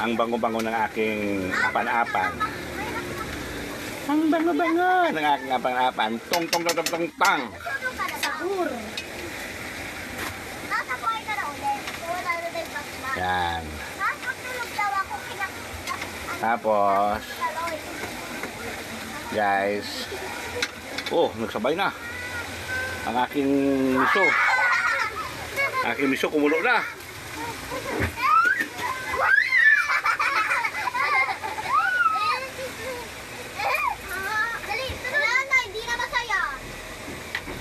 ang bango-bango ng aking apan-apan. Ang bango-bango ng aking apan-apan. Tong tong tong tong tong tang. Yan. Tapos guys. Oh, nagsabay na. Ang aking miso. Aking miso kumulo na. Dali, tuloy na, hindi na masaya.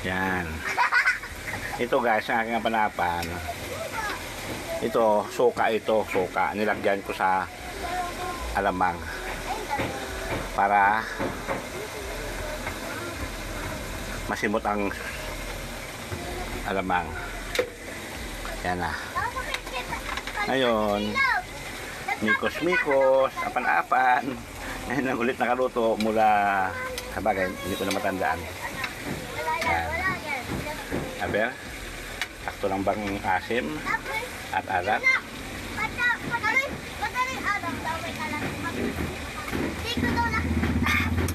Yan. Ito guys, ang aking panapan. Ito, suka ito, suka. Nilagyan ko sa alamang. Para masimot ang alamang. Yan na. Ngayon, mikos-mikos, apan-apan. Ngayon ang ulit nakaluto mula sa bagay, hindi ko na matandaan. Wala yan, wala yan. Aber, sakto lang bang asim at alat?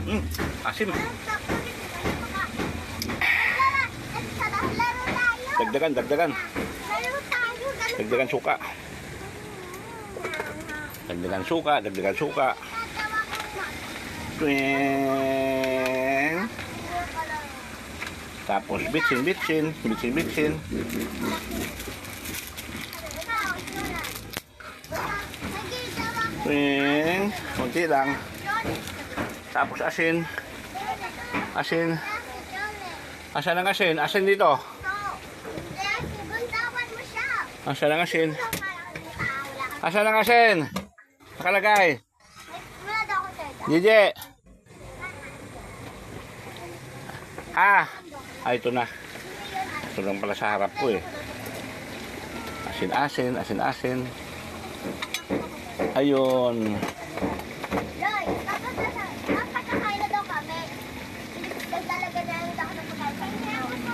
Hmm, asim. Dagdagan, dagdagan. Laro tayo. Dagdagan suka. Dagdagan suka, dagdagan suka. Tapos bitsin, bitsin, bitsin, bitsin. Twing. Kunti lang. Tapos asin. Asin. Asan ang asin? Asin dito. Asan ang asin? Asan ang asin? Nakalagay. Jeje. Ah. Ah, ito na. Ito lang pala sa harap ko eh. Asin, asin, asin, asin. Ayun.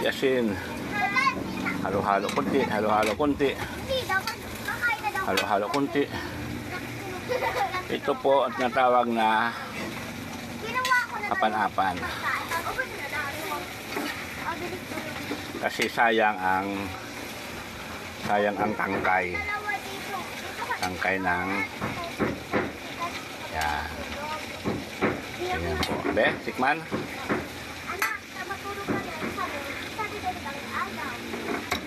Asin. Halo-halo kunti, halo-halo kunti, halo-halo kunti. Ito po at natawag na apan-apan. Kasi sayang ang sayang ang tangkay. Tangkay ng yan. Tingnan po. Be, tikman.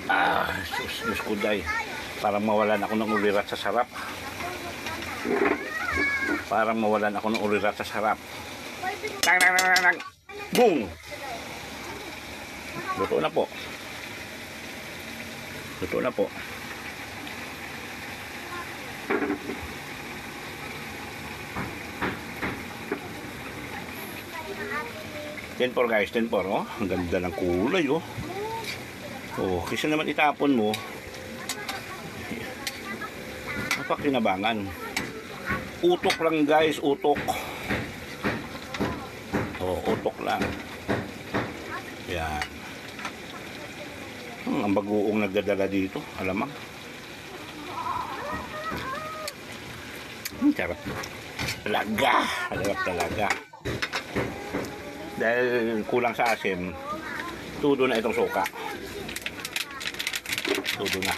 Ah, sus, sus kuday. Parang mawalan ako ng ulirat sa sarap. Parang mawalan ako ng ulirat sa sarap. Tang, tang, tang, tang. Boom! Luto na po. Luto na po. Ten por guys, ten por oh. Ang ganda ng kulay oh. Oh, kasi naman itapon mo. Napakinabangan. Utok lang guys, utok. Oh, utok lang. Yan. Hmm, ang bagoong nagdadala dito. Alamang. Hmm, sarap. Talaga. Sarap talaga. Dahil kulang sa asim, tudo na itong suka. Tudo na.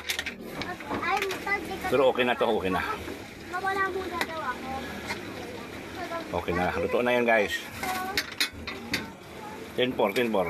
Pero okay na to, okay na. Okay na. Luto na yan guys. 10 por, 10 por.